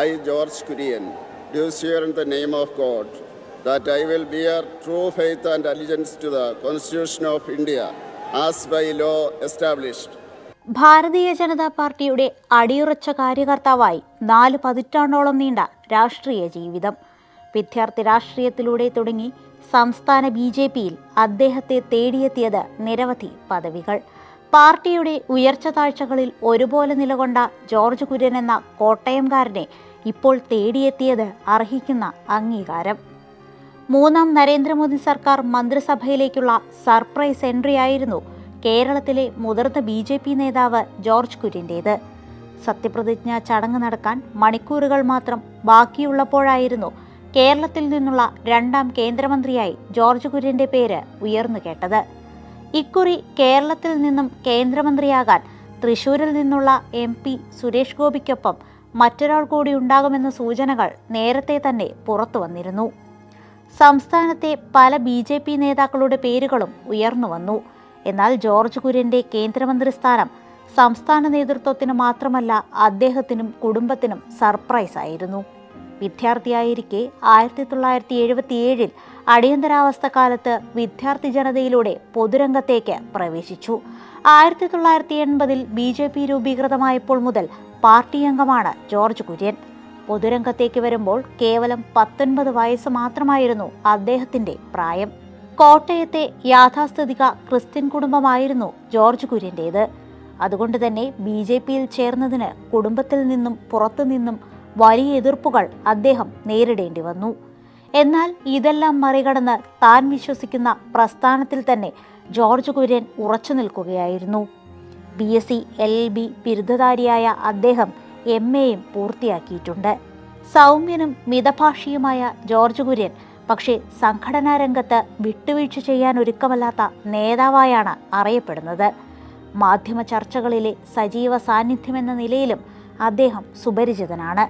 I George Kurian do swear in the name of God that I will bear true faith and allegiance to the constitution of India as by law established Bharatiya Janata പാർട്ടിയുടെ അടിയുറച്ച കാര്യകർത്താവായി നാല് പതിറ്റാണ്ടോളം നീണ്ട രാഷ്ട്രീയ ജീവിതം. വിദ്യാർത്ഥി രാഷ്ട്രീയത്തിലൂടെ തുടങ്ങി സംസ്ഥാന B J പിയിൽ അദ്ദേഹത്തെ തേടിയെത്തിയത് നിരവധി പദവികൾ. പാർട്ടിയുടെ ഉയർച്ച താഴ്ചകളിൽ ഒരുപോലെ നിലകൊണ്ട ജോർജ് കുര്യൻ എന്ന കോട്ടയംകാരനെ ഇപ്പോൾ തേടിയെത്തിയത് അർഹിക്കുന്ന അംഗീകാരം. മൂന്നാം നരേന്ദ്രമോദി സർക്കാർ മന്ത്രിസഭയിലേക്കുള്ള സർപ്രൈസ് എൻട്രി ആയിരുന്നു കേരളത്തിലെ മുതിർന്ന ബി ജെ പി നേതാവ് ജോർജ് കുര്യന്റേത്. സത്യപ്രതിജ്ഞ ചടങ്ങ് നടക്കാൻ മണിക്കൂറുകൾ മാത്രം ബാക്കിയുള്ളപ്പോഴായിരുന്നു കേരളത്തിൽ നിന്നുള്ള രണ്ടാം കേന്ദ്രമന്ത്രിയായി ജോർജ് കുര്യന്റെ പേര് ഉയർന്നു കേട്ടത്. ഇക്കുറി കേരളത്തിൽ നിന്നും കേന്ദ്രമന്ത്രിയാകാൻ തൃശൂരിൽ നിന്നുള്ള എം പി സുരേഷ് ഗോപിക്കൊപ്പം മറ്റൊരാൾ കൂടി ഉണ്ടാകുമെന്ന സൂചനകൾ നേരത്തെ തന്നെ പുറത്തു വന്നിരുന്നു. സംസ്ഥാനത്തെ പല ബി ജെ പി നേതാക്കളുടെ പേരുകളും ഉയർന്നു വന്നു. എന്നാൽ ജോർജ് കുര്യന്റെ കേന്ദ്രമന്ത്രി സ്ഥാനം സംസ്ഥാന നേതൃത്വത്തിന് മാത്രമല്ല അദ്ദേഹത്തിനും കുടുംബത്തിനും സർപ്രൈസ് ആയിരുന്നു വിദ്യാർത്ഥിയായിരിക്കെ ആയിരത്തി തൊള്ളായിരത്തി എഴുപത്തിയേഴിൽ അടിയന്തരാവസ്ഥ കാലത്ത് വിദ്യാർത്ഥി ജനതയിലൂടെ പൊതുരംഗത്തേക്ക് പ്രവേശിച്ചു. ആയിരത്തി തൊള്ളായിരത്തി എൺപതിൽ ബി ജെ പി രൂപീകൃതമായപ്പോൾ മുതൽ പാർട്ടി അംഗമാണ് ജോർജ് കുര്യൻ. പൊതുരംഗത്തേക്ക് വരുമ്പോൾ കേവലം പത്തൊൻപത് വയസ്സ് മാത്രമായിരുന്നു അദ്ദേഹത്തിന്റെ പ്രായം. കോട്ടയത്തെ യാഥാസ്ഥിതിക ക്രിസ്ത്യൻ കുടുംബമായിരുന്നു ജോർജ് കുര്യന്റേത്. അതുകൊണ്ട് തന്നെ ബി ജെ പിയിൽ ചേർന്നതിന് കുടുംബത്തിൽ നിന്നും പുറത്തുനിന്നും വലിയ എതിർപ്പുകൾ അദ്ദേഹം നേരിടേണ്ടി വന്നു. എന്നാൽ ഇതെല്ലാം മറികടന്ന് താൻ വിശ്വസിക്കുന്ന പ്രസ്ഥാനത്തിൽ തന്നെ ജോർജ് കുര്യൻ ഉറച്ചു നിൽക്കുകയായിരുന്നു. B S C L B ബിരുദധാരിയായ അദ്ദേഹം എം എയും പൂർത്തിയാക്കിയിട്ടുണ്ട്. സൗമ്യനും മിതഭാഷിയുമായ ജോർജ് കുര്യൻ പക്ഷേ സംഘടനാ രംഗത്ത് വിട്ടുവീഴ്ച ചെയ്യാൻ ഒരുക്കമല്ലാത്ത നേതാവായാണ് അറിയപ്പെടുന്നത്. മാധ്യമ ചർച്ചകളിലെ സജീവ സാന്നിധ്യമെന്ന നിലയിലും അദ്ദേഹം സുപരിചിതനാണ്.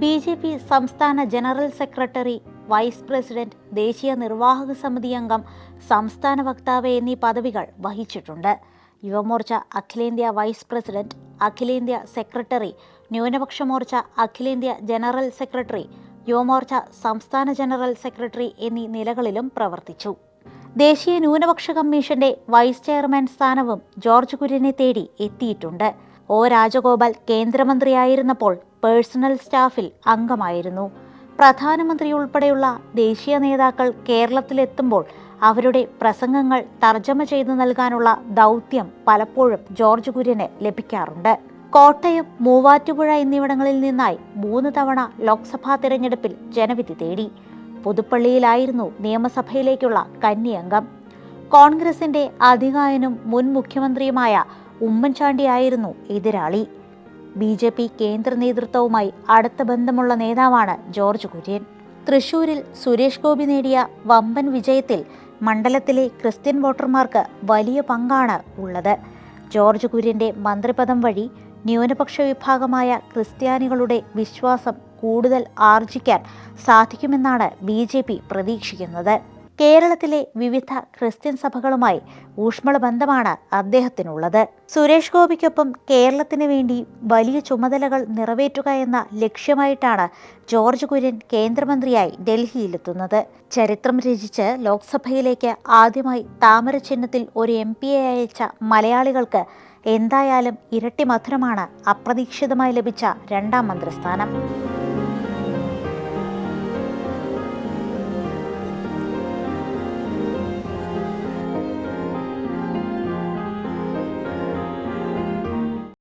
ബി ജെ പി സംസ്ഥാന ജനറൽ സെക്രട്ടറി വൈസ് പ്രസിഡന്റ് ദേശീയ നിർവാഹക സമിതി അംഗം സംസ്ഥാന വക്താവ് എന്നീ പദവികൾ വഹിച്ചിട്ടുണ്ട്. യുവമോർച്ച അഖിലേന്ത്യാ വൈസ് പ്രസിഡന്റ് അഖിലേന്ത്യാ സെക്രട്ടറി ന്യൂനപക്ഷ മോർച്ച അഖിലേന്ത്യാ ജനറൽ സെക്രട്ടറി യുവമോർച്ച സംസ്ഥാന ജനറൽ സെക്രട്ടറി എന്നീ നിലകളിലും പ്രവർത്തിച്ചു. ദേശീയ ന്യൂനപക്ഷ കമ്മീഷന്റെ വൈസ് ചെയർമാൻ സ്ഥാനവും ജോർജ് കുര്യനെ തേടി എത്തിയിട്ടുണ്ട്. ഒ രാജഗോപാൽ കേന്ദ്രമന്ത്രിയായിരുന്നപ്പോൾ പേഴ്സണൽ സ്റ്റാഫിൽ അംഗമായിരുന്നു. പ്രധാനമന്ത്രി ഉൾപ്പെടെയുള്ള ദേശീയ നേതാക്കൾ കേരളത്തിലെത്തുമ്പോൾ അവരുടെ പ്രസംഗങ്ങൾ തർജമ ചെയ്തു നൽകാനുള്ള ദൗത്യം പലപ്പോഴും ജോർജ് കുര്യന് ലഭിക്കാറുണ്ട്. കോട്ടയം മൂവാറ്റുപുഴ എന്നിവിടങ്ങളിൽ നിന്നായി മൂന്ന് തവണ ലോക്സഭാ തിരഞ്ഞെടുപ്പിൽ ജനവിധി തേടി. പുതുപ്പള്ളിയിലായിരുന്നു നിയമസഭയിലേക്കുള്ള കന്നി കോൺഗ്രസിന്റെ അധികായനും മുൻ മുഖ്യമന്ത്രിയുമായ ഉമ്മൻചാണ്ടിയായിരുന്നു എതിരാളി. ബി ജെ പി കേന്ദ്ര നേതൃത്വവുമായി അടുത്ത ബന്ധമുള്ള നേതാവാണ് ജോർജ് കുര്യൻ. തൃശൂരിൽ സുരേഷ് ഗോപി നേടിയ വമ്പൻ വിജയത്തിൽ മണ്ഡലത്തിലെ ക്രിസ്ത്യൻ വോട്ടർമാർക്ക് വലിയ പങ്കാണ് ഉള്ളത്. ജോർജ് കുര്യന്റെ മന്ത്രിപദം വഴി ന്യൂനപക്ഷ വിഭാഗമായ ക്രിസ്ത്യാനികളുടെ വിശ്വാസം കൂടുതൽ ആർജിക്കാൻ സാധിക്കുമെന്നാണ് ബി പ്രതീക്ഷിക്കുന്നത്. കേരളത്തിലെ വിവിധ ക്രിസ്ത്യൻ സഭകളുമായി ഊഷ്മള ബന്ധമാണ് അദ്ദേഹത്തിനുള്ളത്. സുരേഷ് ഗോപിക്കൊപ്പം കേരളത്തിന് വേണ്ടി വലിയ ചുമതലകൾ നിറവേറ്റുക എന്ന ലക്ഷ്യമായിട്ടാണ് ജോർജ് കുര്യൻ കേന്ദ്രമന്ത്രിയായി ഡൽഹിയിലെത്തുന്നത്. ചരിത്രം രചിച്ച് ലോക്സഭയിലേക്ക് ആദ്യമായി താമര ചിഹ്നത്തിൽ ഒരു എം പിയെ അയച്ച മലയാളികൾക്ക് എന്തായാലും ഇരട്ടി മധുരമാണ് അപ്രതീക്ഷിതമായി ലഭിച്ച രണ്ടാം മന്ത്രിസ്ഥാനം.